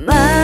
My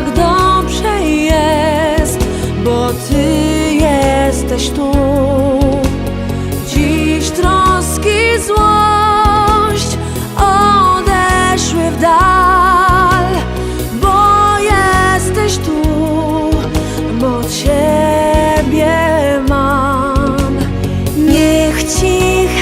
Tak dobrze jest, bo Ty jesteś tu. Dziś troski, złość odeszły w dal, bo jesteś tu, bo Ciebie mam. Niech cicha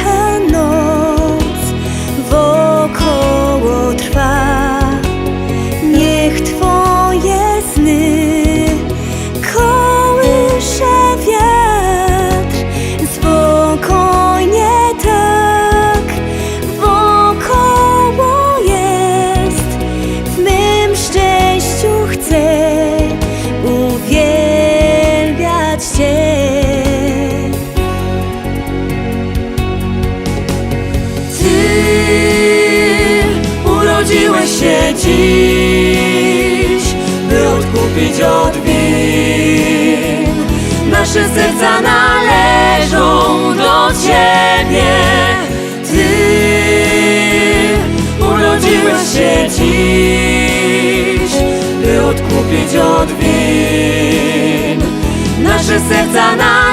urodziłeś się dziś, by odkupić od win. Nasze serca należą do Ciebie. Ty urodziłeś się dziś, by odkupić od win. Nasze serca należą